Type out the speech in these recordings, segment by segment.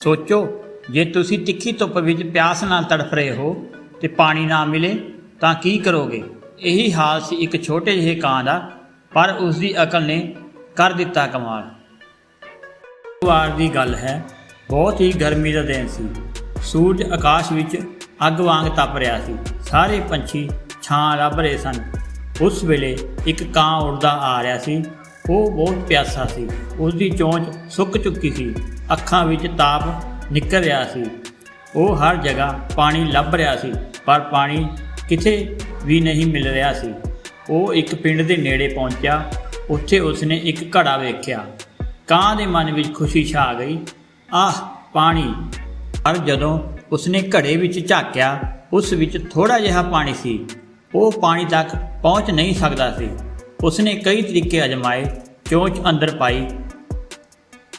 ਸੋਚੋ, ਜੇ ਤੁਸੀਂ ਤਿੱਖੀ ਧੁੱਪ ਵਿੱਚ ਪਿਆਸ ਨਾਲ ਤੜਫ ਰਹੇ ਹੋ ਤੇ ਪਾਣੀ ਨਾ ਮਿਲੇ, ਤਾਂ ਕੀ ਕਰੋਗੇ? ਇਹੀ ਹਾਲ ਸੀ ਇੱਕ ਛੋਟੇ ਜਿਹੇ ਕਾਂ ਦਾ, ਪਰ ਉਸ ਦੀ ਅਕਲ ਨੇ ਕਰ ਦਿੱਤਾ ਕਮਾਲ। ਵਾਰ ਦੀ ਗੱਲ ਹੈ, ਬਹੁਤ ਹੀ ਗਰਮੀ ਦਾ ਦਿਨ ਸੀ। ਸੂਰਜ ਆਕਾਸ਼ ਵਿੱਚ ਅੱਗ ਵਾਂਗ ਤਪ ਰਿਹਾ ਸੀ। ਸਾਰੇ ਪੰਛੀ ਛਾਂ ਲੱਭ ਰਹੇ ਸਨ। ਉਸ ਵੇਲੇ ਇੱਕ ਕਾਂ ਉੜਦਾ ਆ ਰਿਹਾ ਸੀ। ਉਹ ਬਹੁਤ ਪਿਆਸਾ ਸੀ। ਉਸ ਦੀ ਚੋਂਚ ਸੁੱਕ ਚੁੱਕੀ ਸੀ। ਅੱਖਾਂ ਵਿੱਚ ਤਾਪ ਨਿਕਲ ਰਿਹਾ ਸੀ। ਉਹ ਹਰ ਜਗ੍ਹਾ ਪਾਣੀ ਲੱਭ ਰਿਹਾ ਸੀ, ਪਰ ਪਾਣੀ ਕਿਤੇ ਵੀ ਨਹੀਂ ਮਿਲ ਰਿਹਾ ਸੀ। ਉਹ ਇੱਕ ਪਿੰਡ ਦੇ ਨੇੜੇ ਪਹੁੰਚਿਆ। ਉੱਥੇ ਉਸਨੇ ਇੱਕ ਘੜਾ ਵੇਖਿਆ। ਕਾਂ ਦੇ ਮਨ ਵਿੱਚ ਖੁਸ਼ੀ ਛਾ ਗਈ। ਆਹ ਪਾਣੀ। ਪਰ ਜਦੋਂ ਉਸਨੇ ਘੜੇ ਵਿੱਚ ਝਾਕਿਆ, ਉਸ ਵਿੱਚ ਥੋੜਾ ਜਿਹਾ ਪਾਣੀ ਸੀ। ਉਹ ਪਾਣੀ ਤੱਕ ਪਹੁੰਚ ਨਹੀਂ ਸਕਦਾ ਸੀ। ਉਸਨੇ ਕਈ ਤਰੀਕੇ ਅਜਮਾਏ। ਚੋਂਚ ਅੰਦਰ ਪਾਈ।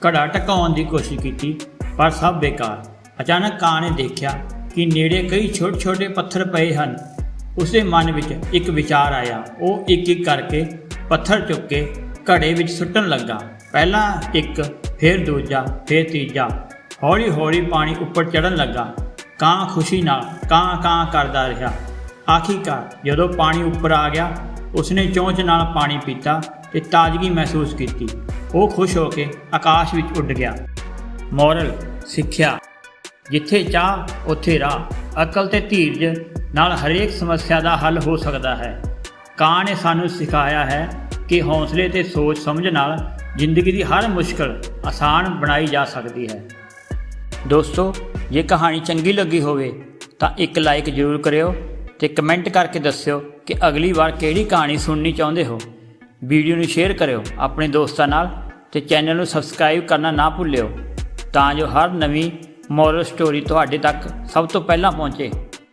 ਘੜਾ ਟਕਾਉਣ ਦੀ ਕੋਸ਼ਿਸ਼ ਕੀਤੀ, ਪਰ ਸਭ ਬੇਕਾਰ। ਅਚਾਨਕ ਕਾਂ ਨੇ ਦੇਖਿਆ ਕਿ ਨੇੜੇ ਕਈ ਛੋਟੇ-ਛੋਟੇ ਪੱਥਰ ਪਏ ਹਨ। ਉਸਦੇ ਮਨ ਵਿੱਚ ਇੱਕ ਵਿਚਾਰ ਆਇਆ। ਉਹ ਇੱਕ ਇੱਕ ਕਰਕੇ ਪੱਥਰ ਚੁੱਕ ਕੇ ਘੜੇ ਵਿੱਚ ਸੁੱਟਣ ਲੱਗਾ। ਪਹਿਲਾਂ ਇੱਕ, ਫਿਰ ਦੂਜਾ, ਫਿਰ ਤੀਜਾ। ਹੌਲੀ-ਹੌਲੀ ਪਾਣੀ ਉੱਪਰ ਚੜਨ ਲੱਗਾ। ਕਾਂ ਖੁਸ਼ੀ ਨਾਲ ਕਾਂ ਕਾਂ ਕਰਦਾ ਰਿਹਾ। ਆਖਿਰਕਾਰ ਜਦੋਂ ਪਾਣੀ ਉੱਪਰ ਆ ਗਿਆ, ਉਸਨੇ ਚੋਂਚ ਨਾਲ ਪਾਣੀ ਪੀਤਾ। ਤੇ ਤਾਜ਼ਗੀ ਮਹਿਸੂਸ ਕੀਤੀ। ਉਹ ਖੁਸ਼ ਹੋ ਕੇ ਆਕਾਸ਼ ਵਿੱਚ ਉੱਡ ਗਿਆ। ਮੋਰਲ ਸਿੱਖਿਆ। ਜਿੱਥੇ ਚਾਹ, ਉੱਥੇ ਰਾਹ। ਅਕਲ ਤੇ ਧੀਰਜ ਨਾਲ ਹਰੇਕ ਸਮੱਸਿਆ ਦਾ ਹੱਲ ਹੋ ਸਕਦਾ ਹੈ। ਕਾਂ ਨੇ ਸਾਨੂੰ ਸਿਖਾਇਆ ਹੈ ਕਿ ਹੌਸਲੇ ਤੇ ਸੋਚ ਸਮਝ ਨਾਲ ਜ਼ਿੰਦਗੀ ਦੀ ਹਰ ਮੁਸ਼ਕਲ ਆਸਾਨ ਬਣਾਈ ਜਾ ਸਕਦੀ ਹੈ। ਦੋਸਤੋ, ਜੇ ਕਹਾਣੀ ਚੰਗੀ ਲੱਗੀ ਹੋਵੇ, ਤਾਂ ਇੱਕ ਲਾਈਕ ਜ਼ਰੂਰ ਕਰਿਓ ਤੇ ਕਮੈਂਟ ਕਰਕੇ ਦੱਸਿਓ ਕਿ ਅਗਲੀ ਵਾਰ ਕਿਹੜੀ ਕਹਾਣੀ ਸੁਣਨੀ ਚਾਹੁੰਦੇ ਹੋ। ਵੀਡੀਓ ਨੂੰ ਸ਼ੇਅਰ ਕਰਿਓ ਆਪਣੇ ਦੋਸਤਾਂ ਨਾਲ ਤੇ ਚੈਨਲ ਨੂੰ ਸਬਸਕ੍ਰਾਈਬ ਕਰਨਾ ਨਾ ਭੁੱਲਿਓ ਤਾਂ ਜੋ ਹਰ ਨਵੀਂ ਮੋਰਲ ਸਟੋਰੀ ਤੁਹਾਡੇ ਤੱਕ ਸਭ ਤੋਂ ਪਹਿਲਾਂ ਪਹੁੰਚੇ।